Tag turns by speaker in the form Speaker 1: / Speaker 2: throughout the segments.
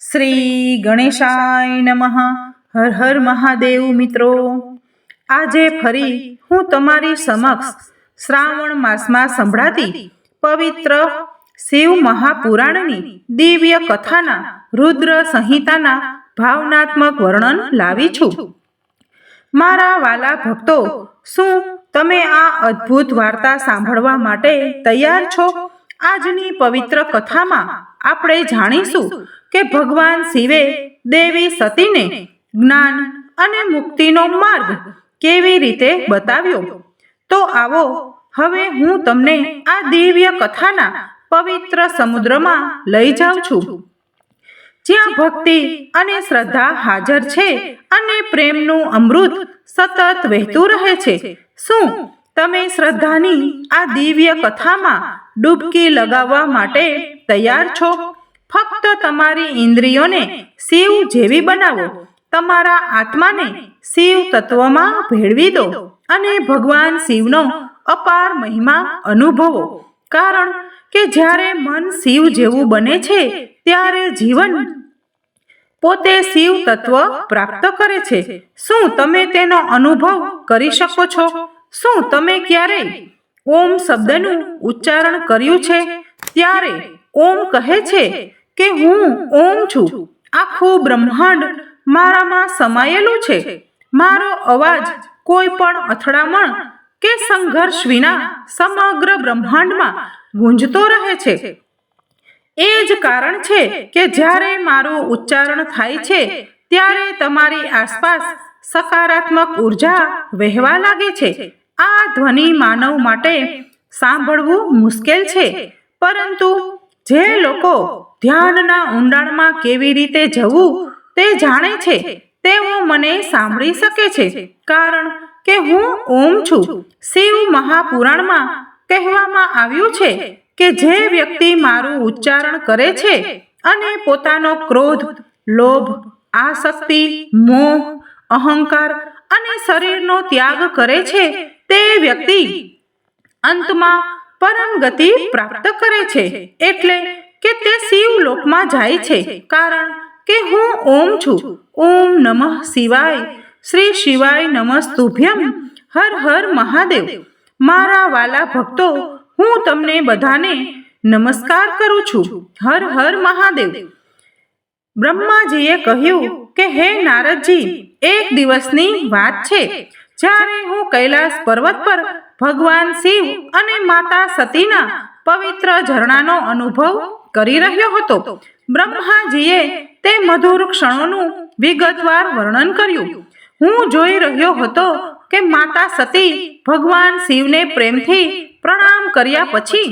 Speaker 1: શ્રી ગણેશાય નમઃ. હર હર મહાદેવ મિત્રો. આજે ફરી હું તમારી સમક્ષ શ્રાવણ માસમાં સંભળાતી પવિત્ર શિવ મહાપુરાણની દિવ્ય કથાના રુદ્ર સંહિતાના ભાવનાત્મક વર્ણન લાવી છું. મારા વાલા ભક્તો, શું તમે આ અદ્ભુત વાર્તા સાંભળવા માટે તૈયાર છો? આજની પવિત્ર કથામાં આપણે જાણીશું કે ભગવાન શિવે દેવી સતીને જ્ઞાન અને મુક્તિનો માર્ગ કેવી રીતે બતાવ્યો? તો આવો, હવે હું તમને આ દિવ્ય કથાના પવિત્ર સમુદ્રમાં લઈ જાઉં છું. જ્યાં ભક્તિ અને શ્રદ્ધા હાજર છે અને પ્રેમનું અમૃત સતત વહેતું રહે છે. શું તમે શ્રદ્ધાની આ દિવ્ય કથામાં ડૂબકી લગાવવા માટે તૈયાર છો? ફક્ત તમારી ઇન્દ્રિયોને શિવ જેવી બનાવો. તમારા આત્માને શિવ તત્વમાં ભેળવી દો અને ભગવાન શિવનો અપાર મહિમા અનુભવો. કારણ કે જ્યારે મન શિવ જેવું બને છે, ત્યારે જીવન પોતે શિવ તત્વ પ્રાપ્ત કરે છે. શું તમે તેનો અનુભવ કરી શકો છો? શું તમે ક્યારેય ઓમ શબ્દનું ઉચ્ચારણ કર્યું છે? ત્યારે ઓમ કહે છે કે હું ઓમ છું. આખું બ્રહ્માંડ મારામાં સમાયેલું છે. મારો અવાજ કોઈ પણ અથડામણ કે સંઘર્ષ વિના સમગ્ર બ્રહ્માંડમાં ગુંજતો રહે છે. એ જ કારણ છે કે જ્યારે મારું ઉચ્ચારણ થાય છે, ત્યારે તમારી આસપાસ સકારાત્મક ઊર્જા વહેવા લાગે છે. આ ધ્વનિ માનવ માટે સાંભળવું મુશ્કેલ છે. પરંતુ જે લોકો ધ્યાનના ઊંડાણમાં કેવી રીતે જવું તે જાણે છે તેઓ મને સાંભળી શકે છે. કારણ કે હું ઓમ છું. શિવ મહાપુરાણમાં કહેવામાં આવ્યું છે કે જે વ્યક્તિ મારું ઉચ્ચારણ કરે છે અને પોતાનો ક્રોધ લોભ આસક્તિ મોહ અહંકાર અને શરીરનો ત્યાગ કરે છે. તે વ્યક્તિ અંતમાં પરમ ગતિ પ્રાપ્ત કરે છે. એટલે કે તે શિવ લોકમાં જાય છે. કારણ કે હું ઓમ છું. ઓમ નમઃ શિવાય. શ્રી શિવાય નમસ્તુભ્યમ. હર હર મહાદેવ. મારા વાલા ભક્તો, હું તમને બધાને નમસ્કાર કરું છું. હર હર મહાદેવ. બ્રહ્માજીએ કહ્યું કે, હે નારદજી, એક દિવસની વાત છે. જ્યારે હું કૈલાસ પર્વત પર ભગવાન શિવ અને માતા સતીના પવિત્ર ઝરણાનો અનુભવ કરી રહ્યો હતો, બ્રહ્માજીએ તે મધુર ક્ષણોનું વિગતવાર વર્ણન કર્યું. હું જોઈ રહ્યો હતો કે માતા સતી ભગવાન શિવને પ્રેમથી પ્રણામ કર્યા પછી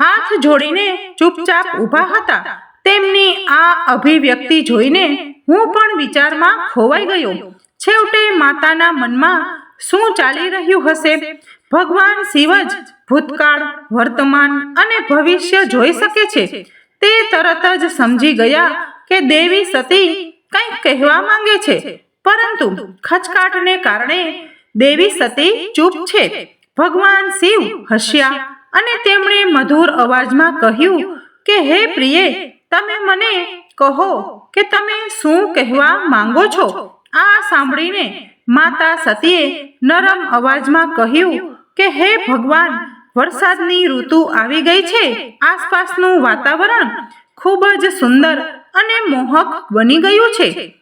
Speaker 1: હાથ જોડીને ચૂપચાપ ઊભા હતા. તેમની આ અભિવ્યક્તિ જોઈને હું પણ વિચારમાં ખોવાઈ ગયો. છેવટે માતાના મનમાં શું ચાલી રહ્યું હશે? ભગવાન શિવ જ ભૂતકાળ, વર્તમાન અને ભવિષ્ય જોઈ શકે છે. તે તરત જ સમજી ગયા કે દેવી સતી કંઈક કહેવા માંગે છે. પરંતુ ખચકાટને કારણે દેવી સતી ચૂપ છે. ભગવાન શિવ હસ્યા અને તેમણે મધુર અવાજમાં કહ્યું કે, હે પ્રિય, તમે મને કહો કે તમે શું કહેવા માંગો છો? આ સાંભળીને માતા સતીએ નરમ અવાજમાં કહ્યું કે, હે ભગવાન, વરસાદની ઋતુ આવી ગઈ છે. આસપાસનું વાતાવરણ ખૂબ જ સુંદર અને મોહક બની ગયું છે.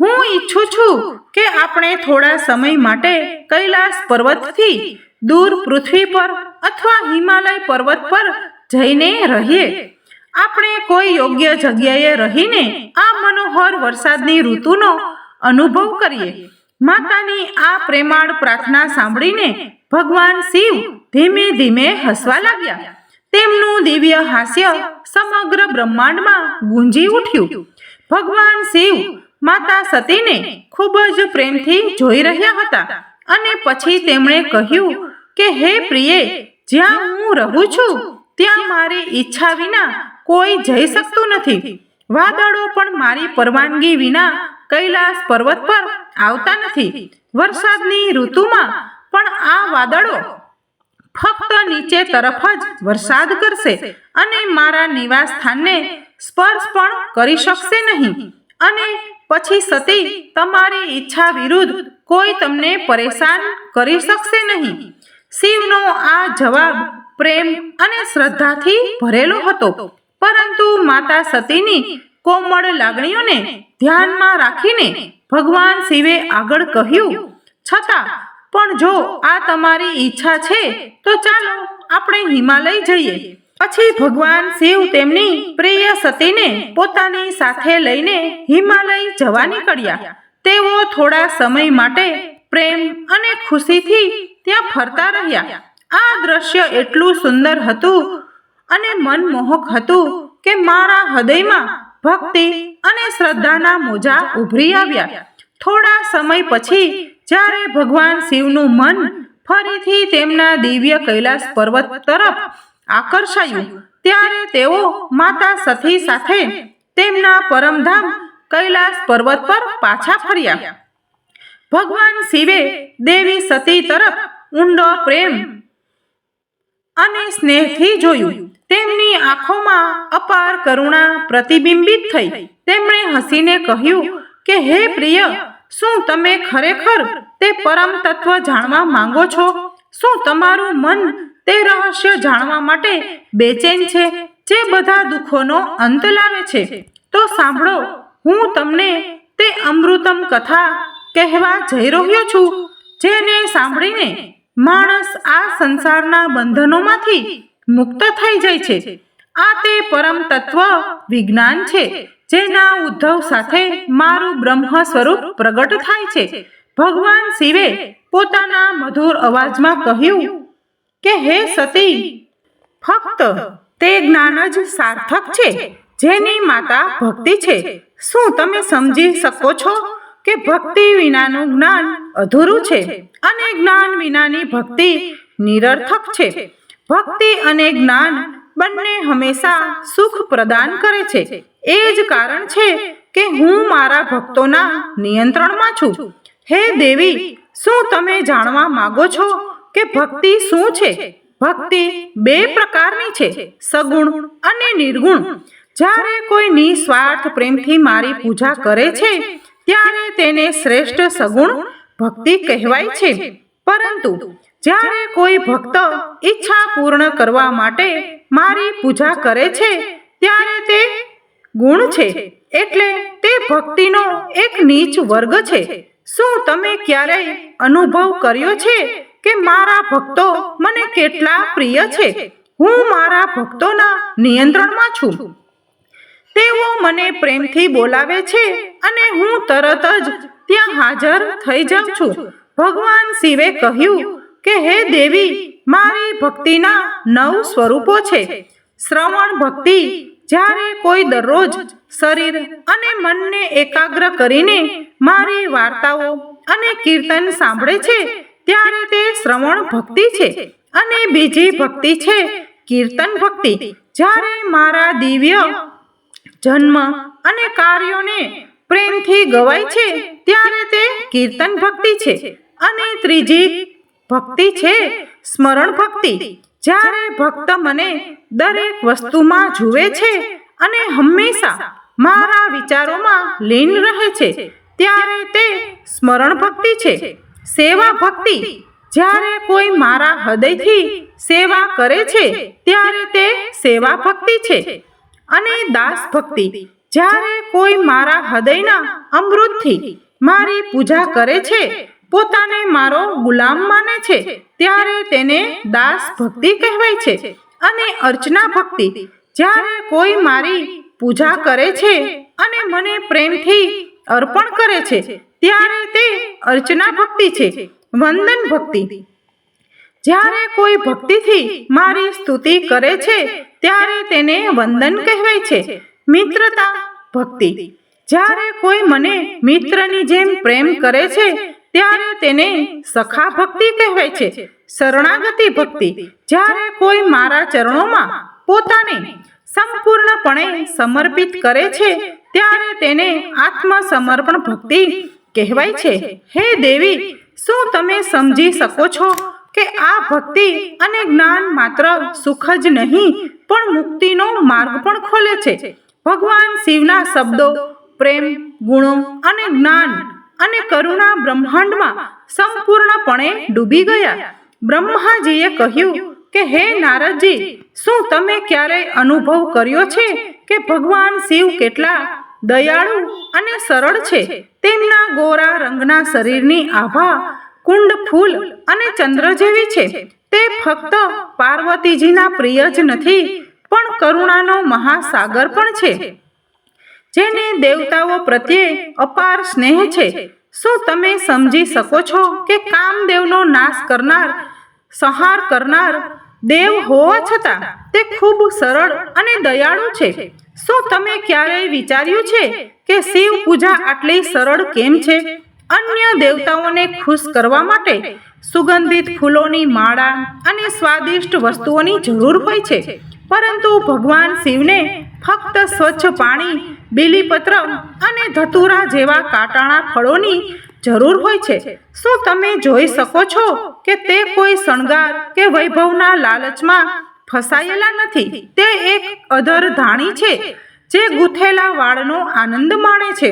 Speaker 1: હું ઈચ્છું છું કે આપણે થોડા સમય માટે કૈલાસ પર્વતથી દૂર પૃથ્વી પર અથવા હિમાલય પર્વત પર જઈને રહીએ. આપણે કોઈ યોગ્ય જગ્યાએ રહીને આ મનોહર વરસાદની ઋતુનો અનુભવ કરીએ. માતાની આ પ્રેમાળ પ્રાર્થના સાંભળીને ભગવાન શિવ ધીમે ધીમે હસવા લાગ્યા. તેમનું દિવ્ય હાસ્ય સમગ્ર બ્રહ્માંડમાં ગુંજી ઉઠ્યું. ભગવાન શિવ માતા સતીને ખૂબ જ પ્રેમથી જોઈ રહ્યા હતા અને પછી તેમણે કહ્યું કે, હે પ્રિય, જ્યાં હું રહું છું, ત્યાં મારી ઈચ્છા વિના કોઈ જઈ શકતું નથી. વાદળો પણ મારી પરવાનગી વિના કૈલાસ પર્વત પર આવતા નથી. વરસાદની ઋતુમાં પણ આ વાદળો ફક્ત નીચે તરફ જ વરસાદ કરશે અને મારા નિવાસ સ્થાનને સ્પર્શ પણ કરી શકશે નહીં. અને પછી સતી તમારી ઈચ્છા વિરુદ્ધ કોઈ તમને પરેશાન કરી શકશે નહીં. શિવનો આ જવાબ પ્રેમ અને શ્રદ્ધાથી ભરેલો હતો. પરંતુ માતા સતીની કોમળ લાગણીઓને ધ્યાનમાં રાખીને ભગવાન શિવે આગળ કહ્યું, છતાં, પણ જો આ તમારી ઈચ્છા છે, તો ચાલો આપણે હિમાલય જઈએ. પછી ભગવાન શિવ તેમની પ્રિય સતીને પોતાની સાથે લઈને હિમાલય જવા નીકળ્યા. તેઓ થોડા સમય માટે પ્રેમ અને ખુશીથી ત્યાં ફરતા રહ્યા. આ દ્રશ્ય એટલું સુંદર હતું અને મનમોહક હતું કે મારા હૃદયમાં ભક્તિ અને શ્રદ્ધાના મોજા ઉભરી આવ્યા. થોડા સમય પછી જ્યારે ભગવાન શિવનું મન ફરીથી તેમના દિવ્ય કૈલાસ પર્વત તરફ આકર્ષાયું, ત્યારે તેઓ માતા સતી સાથે તેમના પરમધામ કૈલાસ પર્વત પર પાછા ફર્યા. ભગવાન શિવે દેવી સતી તરફ ઊંડો પ્રેમ અને સ્નેહથી જોયું. તેમની આંખોમાં અપાર કરુણા પ્રતિબિંબિત થઈ. તેમણે હસીને કહ્યું કે, હે પ્રિય, શું તમે ખરેખર તે પરમ તત્વ જાણવા માંગો છો? શું તમારું મન તે રહસ્ય જાણવા માટે બેચેન છે, જે બધા દુઃખોનો અંત લાવે છે? તો સાંભળો, હું તમને તે અમૃતમ કથા કહેવા જઈ રહ્યો છું, જેને સાંભળીને માણસ આ સંસારના બંધનોમાંથી મુક્ત થઈ જાય છે. આ તે પરમ તત્વ વિજ્ઞાન છે, જેના ઉદ્ધવ સાથે મારું બ્રહ્મ સ્વરૂપ પ્રગટ થાય છે. ભગવાન શિવે પોતાના મધુર અવાજમાં કહ્યું કે, હે સતી, ફક્ત તે જ્ઞાન જ સાર્થક છે, જેની માતા ભક્તિ છે. શું તમે સમજી શકો છો કે ભક્તિ વિનાનું જ્ઞાન અધૂરું છે અને જ્ઞાન વિનાની ભક્તિ નિરર્થક છે? ભક્તિ અને જ્ઞાન બંને હંમેશા સુખ પ્રદાન કરે છે. એ જ કારણ છે કે હું મારા ભક્તોના નિયંત્રણમાં છું. હે દેવી, શું તમે જાણવા માંગો છો કે ભક્તિ શું છે? ભક્તિ બે પ્રકારની છે, સગુણ અને નિર્ગુણ. જ્યારે કોઈ નિસ્વાર્થ પ્રેમથી મારી પૂજા કરે છે, ત્યારે તેને શ્રેષ્ઠ સગુણ ભક્તિ કહેવાય છે. પરંતુ જ્યારે કોઈ ભક્ત ઈચ્છા પૂર્ણ કરવા માટે મારી પૂજા કરે છે, ત્યારે તે ગુણ છે. એટલે તે ભક્તિનો એક નીચ વર્ગ છે. શું તમે ક્યારેય અનુભવ કર્યો છે કે મારા ભક્તો મને કેટલા પ્રિય છે? હું મારા ભક્તોના નિયંત્રણમાં છું. તેઓ મને પ્રેમથી બોલાવે છે અને હું તરત જ ત્યાં હાજર થઈ જાઉં છું. ભગવાન શિવે કહ્યું કે હે દેવી, મારી ભક્તિના નવ સ્વરૂપો છે. શ્રવણ ભક્તિ, જ્યારે કોઈ દરરોજ શરીર અને મનને એકાગ્ર કરીને મારી વાર્તાઓ અને કીર્તન સાંભળે છે, ત્યારે તે શ્રવણ ભક્તિ છે. અને બીજી ભક્તિ છે કીર્તન ભક્તિ, જ્યારે મારા દિવ્ય જન્મ અને કાર્યોને પ્રેમથી ગવાય છે, ત્યારે તે કીર્તન ભક્તિ છે. અને ત્રીજી ભક્તિ છે? સ્મરણ ભક્તિ. જ્યારે ભક્ત મને દરેક વસ્તુમાં જુએ છે અને હંમેશા મારા વિચારોમાં લીન રહે છે, ત્યારે તે સ્મરણ ભક્તિ છે. સેવા ભક્તિ. જ્યારે કોઈ મારા હૃદયથી સેવા કરે છે, ત્યારે તે સેવા ભક્તિ છે અને દાસ ભક્તિ. જ્યારે કોઈ મારા હૃદયના અમૃતથી મારી પૂજા કરે છે પોતાને મારો ગુલામ માને છે, ત્યારે તેને દાસ ભક્તિ કહેવાય છે અને અર્ચના ભક્તિ. જ્યારે કોઈ મારી પૂજા કરે છે અને મને પ્રેમથી અર્પણ કરે છે, ત્યારે તે અર્ચના ભક્તિ છે, વંદન ભક્તિ. જ્યારે કોઈ ભક્તિથી મારી સ્તુતિ કરે છે, ત્યારે તેને વંદન કહેવાય છે, મિત્રતા ભક્તિ. જ્યારે કોઈ મને મિત્રની જેમ પ્રેમ કરે છે ત્યારે તેને સખા ભક્તિ કહેવાય છે, શરણાગતિ ભક્તિ. જ્યારે કોઈ મારા ચરણોમાં પોતાને સંપૂર્ણપણે સમર્પિત કરે છે, ત્યારે તેને આત્મસમર્પણ ભક્તિ કહેવાય છે. હે દેવી, શું તમે સમજી શકો છો કે આ ભક્તિ અને જ્ઞાન માત્ર સુખ જ નહીં, પણ મુક્તિનો માર્ગ પણ ખોલે છે? ભગવાન શિવના શબ્દો પ્રેમ, ગુણો અને જ્ઞાન અને કરુણા બ્રહ્માંડમાં સંપૂર્ણપણે ડૂબી ગયા. બ્રહ્માજીએ કહ્યું કે, હે નારદજી, શું તમે ક્યારેય અનુભવ કર્યો છે કે ભગવાન શિવ કેટલા દયાળુ અને સરળ છે? તેમના ગોરા રંગના શરીરની આભા કુંડ ફૂલ અને ચંદ્ર જેવી છે. તે ફક્ત પાર્વતીજીના પ્રિય જ નથી, પણ કરુણાનો મહાસાગર પણ છે. જેને દેવતાઓ પ્રત્યે અપાર સ્નેહ છે, શું તમે સમજી શકો છો કે કામદેવનો નાશ કરનાર, સંહાર કરનાર દેવ હોવા છતાં તે ખૂબ સરળ અને દયાળુ છે? શું તમે ક્યારેય વિચાર્યું છે કે શિવ પૂજા આટલી સરળ કેમ છે? અન્ય દેવતાઓને ખુશ કરવા માટે સુગંધિત ફૂલોની માળા અને સ્વાદિષ્ટ વસ્તુઓની જરૂર હોય છે. પરંતુ ભગવાન શિવને ફક્ત સ્વચ્છ પાણી, બીલીપત્ર અને ધતુરા જેવા કાટાણા ફળોની જરૂર હોય છે. શું તમે જોઈ શકો છો કે તે કોઈ શણગાર કે વૈભવના લાલચમાં ફસાયેલા નથી? તે એક અધર ધાણી છે, જે ગૂંથેલા વાળનો આનંદ માણે છે.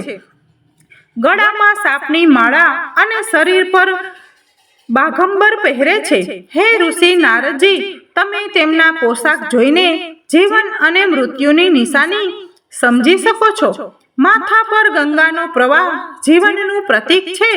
Speaker 1: ગળામાં સાપની માળા અને શરીર પર બાઘંબર પહેરે છે. હે ઋષિ નારદજી, તમે તેમના પોશાક જોઈને જીવન અને મૃત્યુની નિશાની સમજી શકો છો. માથા પર ગંગાનો પ્રવાહ જીવનનું પ્રતીક છે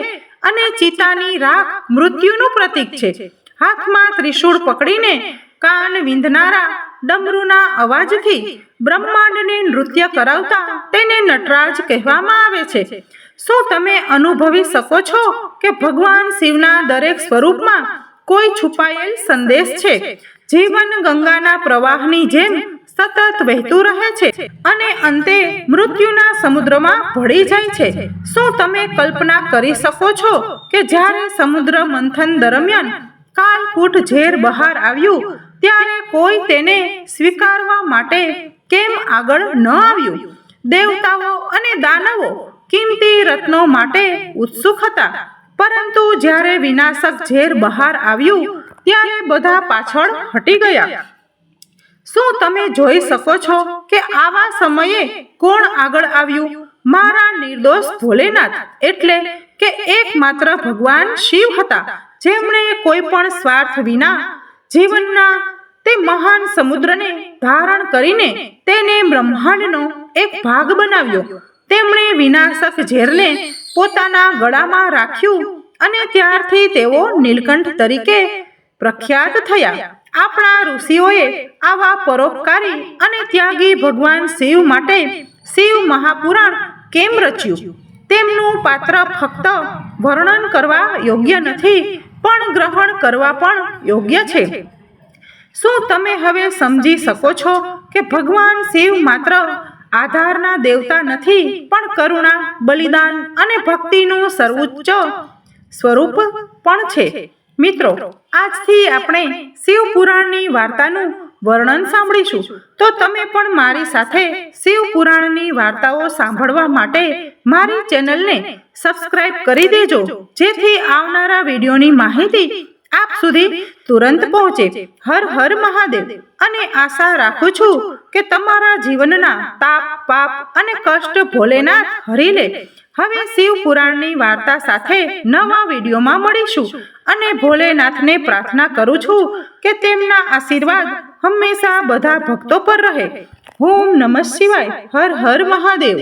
Speaker 1: અને ચિતાની રાખ મૃત્યુનું પ્રતીક છે. હાથમાં ત્રિશૂળ પકડીને કાન વિંધનારા ડમરૂના અવાજથી બ્રહ્માંડને નૃત્ય કરાવતા તેને નટરાજ કહેવામાં આવે છે. શું તમે અનુભવી શકો છો કે ભગવાન શિવના દરેક સ્વરૂપમાં કોઈ છુપાયેલ સંદેશ છે? જીવન ગંગાના પ્રવાહની જેમ સતત વહેતું રહે છે અને અંતે મૃત્યુના સમુદ્રમાં ભળી જાય છે. શું તમે કલ્પના કરી શકો છો કે જ્યારે સમુદ્ર મંથન દરમિયાન કાલકૂટ ઝેર બહાર આવ્યું, ત્યારે કોઈ તેને સ્વીકારવા માટે કેમ આગળ ન આવ્યું? દેવતાઓ અને દાનવો કિંમતી રત્નો માટે ઉત્સુક હતા. પરંતુ જ્યારે વિનાશક ઝેર બહાર આવ્યું, ત્યારે બધા પાછળ હટી ગયા. શું તમે જોઈ શકો છો કે આવા સમયે કોણ આગળ આવ્યું? મારા નિર્દોષ ભોલેનાથ. એટલે કે એકમાત્ર ભગવાન શિવ હતા. જેમણે કોઈ પણ સ્વાર્થ વિના જીવનના તે મહાન સમુદ્રને ધારણ કરીને તેને બ્રહ્માંડનો એક ભાગ બનાવ્યો. તેમણે વિનાશક ઝેરને પોતાના ગળામાં રાખ્યું અને ત્યારથી તેઓ નીલકંઠ તરીકે પ્રખ્યાત થયા. આપણા ઋષિઓએ આવા પરોપકારી અને ત્યાગી ભગવાન શિવ માટે શિવ મહાપુરાણ કેમ રચ્યું? તેમનું પાત્ર ફક્ત વર્ણન કરવા યોગ્ય નથી, પણ ગ્રહણ કરવા પણ યોગ્ય છે. શું તમે હવે સમજી શકો છો કે ભગવાન શિવ માત્ર આધારના દેવતા નથી, પણ કરુણા, બલિદાન અને ભક્તિનું સર્વોચ્ચ સ્વરૂપ પણ છે. મિત્રો, આજથી આપણે શિવ પુરાણની વાર્તાનું વર્ણન સાંભળીશું. તો તમે પણ મારી સાથે શિવ પુરાણની વાર્તાઓ સાંભળવા માટે મારી ચેનલને સબસ્ક્રાઇબ કરી દેજો. જેથી આવનારા વિડીયોની માહિતી આપ સુધી તુરંત પહોંચે. હર હર મહાદેવ. અને આશા રાખું છું કે તમારા જીવનના તાપ, પાપ અને કષ્ટ ભોલેનાથ હરી લે હવે શિવ પુરાણની વાર્તા સાથે નવા વિડીયોમાં મળીશું. અને ભોલેનાથને પ્રાર્થના કરું છું કે તેમના આશીર્વાદ હંમેશા બધા ભક્તો પર રહે. ઓમ નમઃ શિવાય. હર હર મહાદેવ.